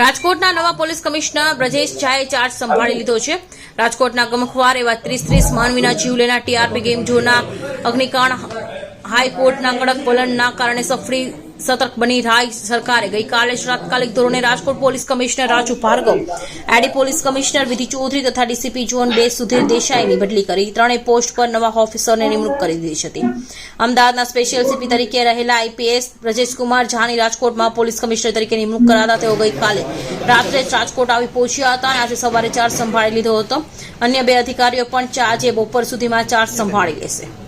રાજકોટના નવા police commissioner Brajesh ઝાએ ચાર્જ સંભાળી લીધો છે. રાજકોટના ગમખવાર એવા ત્રીસ ત્રીસ માનવીના જીવ લેના ટીઆરપી ગેમ ઝોનના અગ્નિકાંડ, હાઈકોર્ટના કડક વલણના કારણે સફળી સતર્ક બની રાય સરકારે ગઈકાલે તાત્કાલિક ધોરણે રાજકોટ પોલીસ કમિશનર રાજુ ભાર્ગવ, એડી પોલીસ કમિશનર વિધિ ચૌધરી તથા ડીસીપી ઝોન બે સુધીર દેસાઈની બદલી કરી. ત્રણેય પોસ્ટ પર નવા ઓફિસરને નિમણૂક કરી દીધી હતી. અમદાવાદના સ્પેશિયલ સીપી તરીકે રહેલા આઈપીએસ બ્રજેશકુમાર ઝાની રાજકોટમાં પોલીસ કમિશનર તરીકે નિમણૂક કરાતા તેઓ ગઈકાલે રાત્રે રાજકોટ આવી પહોંચ્યા હતા અને આજે સવારે ચાર્જ સંભાળી લીધો હતો. અન્ય બે અધિકારીઓ પણ આજે બપોર સુધીમાં ચાર્જ સંભાળી લેશે.